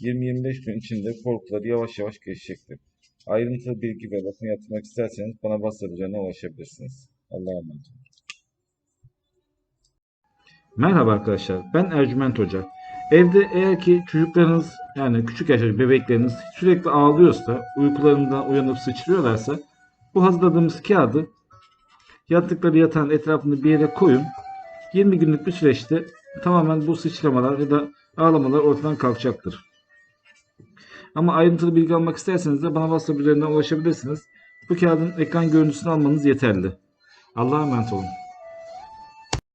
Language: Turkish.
20-25 gün içinde korkuları yavaş yavaş geçecektir. Ayrıntılı bilgi ve bakım yaptırmak isterseniz bana WhatsApp üzerinden ulaşabilirsiniz. Allah'a emanet olun. Merhaba arkadaşlar, ben Ercüment Hoca. Evde eğer ki çocuklarınız yani küçük yaşta bebekleriniz sürekli ağlıyorsa, uykularından uyanıp sıçrıyorlarsa bu hazırladığımız kağıdı yattıkları yatağın etrafında bir yere koyun. 20 günlük bir süreçte tamamen bu sıçramalar ya da ağlamalar ortadan kalkacaktır. Ama ayrıntılı bilgi almak isterseniz de bana WhatsApp üzerinden ulaşabilirsiniz. Bu kağıdın ekran görüntüsünü almanız yeterli. Allah'a emanet olun.